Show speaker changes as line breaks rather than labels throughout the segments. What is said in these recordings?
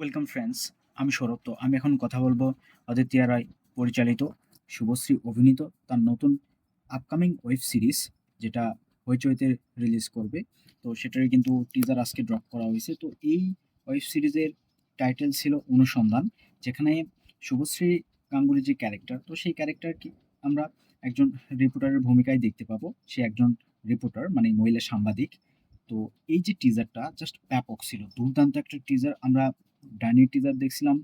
Welcome friends আমি সৌরভ তো আমি এখন কথা বলব অদিত্য রায়, পরিচালিত শুভশ্রী অভিনীত তার নতুন আপকামিং ওয়েব সিরিজ যেটা হইচইতে রিলিজ করবে। তো সেটারই কিন্তু টিজার আজকে ড্রপ করা হয়েছে। তো এই ওয়েব সিরিজের টাইটেল ছিল অনুসন্ধান, যেখানে শুভশ্রী গাঙ্গুলির যে ক্যারেক্টার তো সেই ক্যারেক্টারকে আমরা একজন রিপোর্টারের ভূমিকায় দেখতে পাবো। সে একজন রিপোর্টার মানে মহিলা সাংবাদিক। তো এই যে টিজারটা জাস্ট ব্যাপক ছিল। দুর্দান্ত একটা টিজার আমরা ডাইনি টিজার দেখছিলাম।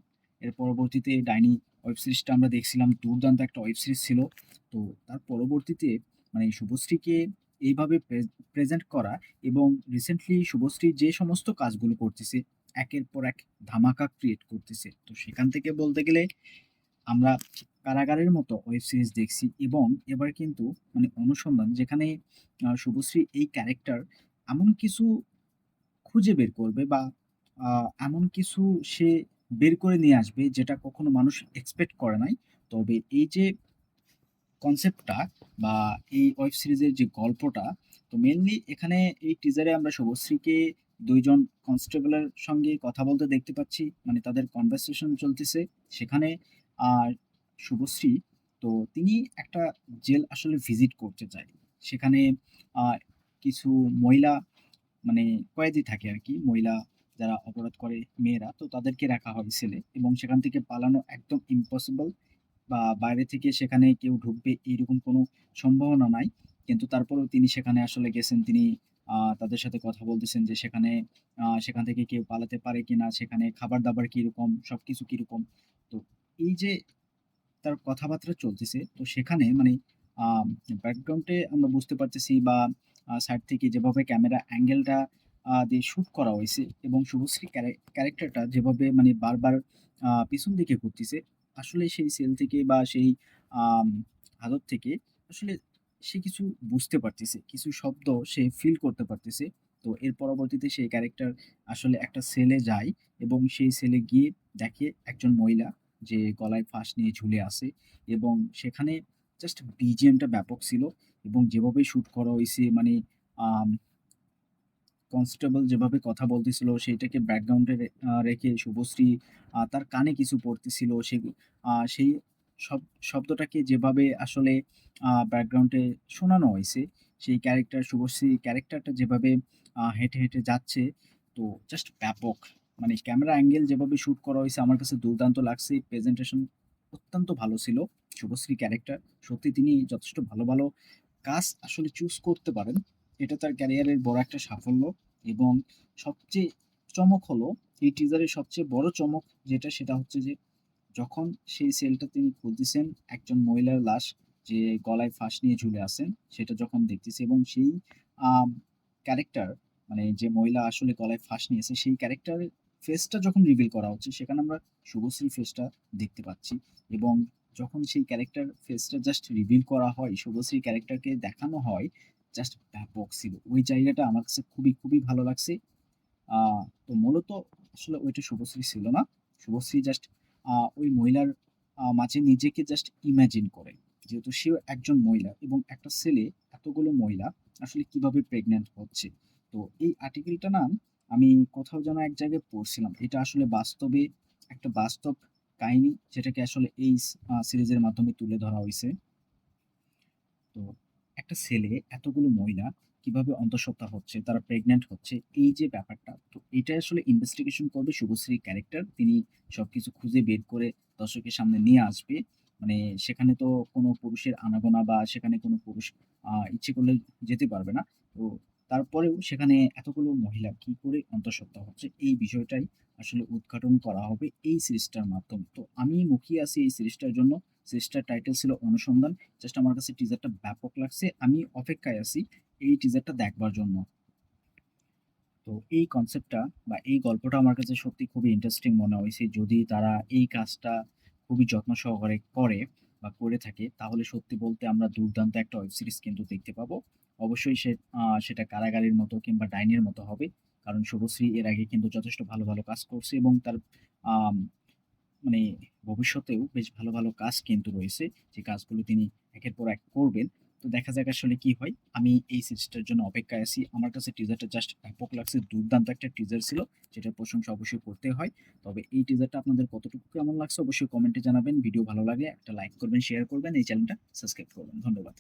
এর পরবর্তীতে ডাইনি ওয়েব সিরিজটা আমরা দেখছিলাম। দুর্দান্ত একটা ওয়েব সিরিজ ছিল। তো তার পরবর্তীতে মানে শুভশ্রীকে এইভাবে প্রেজেন্ট করা এবং রিসেন্টলি শুভশ্রী যে সমস্ত কাজগুলো করতেছে, একের পর এক ধামাকা ক্রিয়েট করতেছে। তো সেখান থেকে বলতে গেলে আমরা কারাগারের মতো ওয়েব সিরিজ দেখছি এবং এবার কিন্তু মানে অনুসন্ধান যেখানে শুভশ্রী এই ক্যারেক্টার এমন কিছু খুঁজে বের করবে বা এমন কিছু সে বের করে নিয়ে আসবে যেটা কখনো মানুষ এক্সপেক্ট করে নাই। তবে এই যে কনসেপ্টটা বা এই ওয়েব সিরিজের যে গল্পটা, তো মেনলি এখানে এই টিজারে আমরা শুভশ্রীকে দুইজন কনস্টেবলের সঙ্গে কথা বলতে দেখতে পাচ্ছি। মানে তাদের কনভারসেশন চলতেছে। সেখানে আর শুভশ্রী, তো তিনি একটা জেল আসলে ভিজিট করতে চায়। সেখানে কিছু মহিলা মানে কয়েদি থাকে আর কি, মহিলা যারা অপরাধ করে মেয়েরা, তো তাদেরকে রাখা হয় সেলে এবং সেখান থেকে পালানো একদম ইম্পসিবল বা বাইরে থেকে সেখানে কেউ ঢুকবে এইরকম কোনো সম্ভাবনা নাই। কিন্তু তারপরেও তিনি সেখানে আসলে গেছেন। তিনি তাদের সাথে কথা বলতেছেন যে সেখানে সেখান থেকে কেউ পালাতে পারে কিনা? সেখানে খাবার-দাবার কীরকম? সবকিছু কীরকম? তো এই যে তার কথাবার্তা চলতেছে, তো সেখানে মানে ব্যাকগ্রাউন্ডে আমরা বুঝতে পারতেছি বা সাইড থেকে যেভাবে ক্যামেরা অ্যাঙ্গেলটা দিয়ে শুট করা হয়েছে এবং শুভশ্রী ক্যারে ক্যারেক্টারটা যেভাবে মানে বারবার পিছন দিকে ঘুরতেছে, আসলে সেই সেল থেকে বা সেই আম থেকে আসলে সে কিছু বুঝতে পারতেছে। কিছু শব্দ সে ফিল করতে পারতেছে। তো এর পরবর্তীতে সেই ক্যারেক্টার আসলে একটা সেলে যায় এবং সেই সেলে গিয়ে দেখে একজন মহিলা যে গলায় ফাঁস নিয়ে ঝুলে আছে এবং সেখানে জাস্ট বিজিএমটা ব্যাপক ছিল এবং যেভাবে শ্যুট করা হয়েছে মানে কনস্টেবল যেভাবে কথা বলতেছিল সেইটাকে ব্যাকগ্রাউন্ডে রেখে শুভশ্রী তার কানে কিছু পড়তেছিল। সে সেই সব শব্দটাকে যেভাবে আসলে ব্যাকগ্রাউন্ডে শোনানো হয়েছে সেই ক্যারেক্টার শুভশ্রী ক্যারেক্টারটা যেভাবে হেঁটে, হেঁটে যাচ্ছে, তো জাস্ট ব্যাপক। মানে ক্যামেরা অ্যাঙ্গেল যেভাবে শুট করা হয়েছে আমার কাছে দুর্দান্ত লাগছে। প্রেজেন্টেশন অত্যন্ত ভালো ছিল। শুভশ্রী ক্যারেক্টার। সত্যি তিনি যথেষ্ট ভালো, ভালো কাজ আসলে চুজ করতে পারেন। এটা তার ক্যারিয়ারের বড় একটা সাফল্য এবং সবচেয়ে চমক হলো এই টিজারের সবচেয়ে বড় চমক যেটা সেটা হচ্ছে যে যখন সেই সেলটা তিনি খুলতেছেন একজন মহিলার লাশ যে গলায় ফাঁস নিয়ে ঝুলে আছেন সেটা যখন দেখতেছি এবং সেই ক্যারেক্টার মানে যে মহিলা আসলে গলায় ফাঁস নিয়েছে সেই ক্যারেক্টারের ফেসটা যখন রিভিল করা হচ্ছে সেখানে আমরা শুভশ্রীর ফেসটা দেখতে পাচ্ছি এবং যখন সেই ক্যারেক্টার ফেসটা জাস্ট রিভিল করা হয়, শুভশ্রী ক্যারেক্টারকে দেখানো হয় জাস্ট ব্যাপক ছিল। ওই জায়গাটা আমার কাছে খুবই, খুবই ভালো লাগছে। তো মূলত আসলে ওইটা শুভশ্রী ছিল না। শুভশ্রী জাস্ট ওই মহিলার মাঝে নিজেকে জাস্ট ইমাজিন করে। যেহেতু সেও একজন মহিলা এবং একটা ছেলে এতগুলো মহিলা আসলে কীভাবে প্রেগন্যান্ট হচ্ছে। তো এই আর্টিকেলটা না আমি কোথাও যেন এক জায়গায় পড়ছিলাম। এটা আসলে বাস্তবে একটা বাস্তব কাহিনী যেটাকে আসলে এই সিরিজের মাধ্যমে তুলে ধরা হইছে। একটা ছেলে এতগুলো মহিলা কীভাবে অন্তঃসত্ত্বা হচ্ছে, তারা প্রেগন্যান্ট হচ্ছে, এই যে ব্যাপারটা, তো এটা আসলে ইনভেস্টিগেশন করবে শুভশ্রী ক্যারেক্টার। তিনি সবকিছু খুঁজে বের করে দর্শকের সামনে নিয়ে আসবে। মানে সেখানে তো কোনো পুরুষের আনাগোনা বা সেখানে কোনো পুরুষ ইচ্ছে করলে যেতে পারবে না। তো তারপরেও সেখানে এতগুলো মহিলা কি করে অন্তঃসত্ত্বা হচ্ছে, এই বিষয়টাই আসলে উদ্ঘাটন করা হবে এই সিরিজটার মাধ্যমে। তো আমি মুখিয়ে আছি এই সিরিজটার জন্য। সিরিজটার টাইটেল ছিল অনুসন্ধান। জাস্ট আমার কাছে টিজারটা ব্যাপক লাগছে। আমি অপেক্ষায় আছি এই টিজারটা দেখবার জন্য। তো এই কনসেপ্টটা বা এই গল্পটা আমার কাছে সত্যি খুবই ইন্টারেস্টিং মনে হয়েছে যদি তারা এই কাজটা খুবই যত্ন সহকারে করে বা করে থাকে তাহলে সত্যি বলতে আমরা দুর্দান্ত একটা ওয়েব সিরিজ কিন্তু দেখতে পাবো। অবশ্যই সে সেটা কারাগারের মতো কিংবা ডাইনের মতো হবে। কারণ শুভশ্রী এর আগে কিন্তু যথেষ্ট ভালো, ভালো কাজ করছে এবং তার মানে ভবিষ্যতেও বেশ ভালো, ভালো কাজ কিন্তু রয়েছে। যে কাজগুলো তিনি একের পর এক করবেন। তো দেখা যাক আসলে কি হয়। আমি এই সিরিজটার জন্য অপেক্ষায় আছি। আমার কাছে টিজারটা জাস্ট ব্যাপক লাগছে। দুর্দান্ত একটা টিজার ছিল, যেটার প্রশংসা অবশ্যই করতে হয়। তবে এই টিজারটা আপনাদের কতটুকু কেমন লাগছে অবশ্যই কমেন্টে জানাবেন। ভিডিও ভালো লাগলে একটা লাইক করবেন, শেয়ার করবেন, এই চ্যানেলটা সাবস্ক্রাইব করবেন। ধন্যবাদ।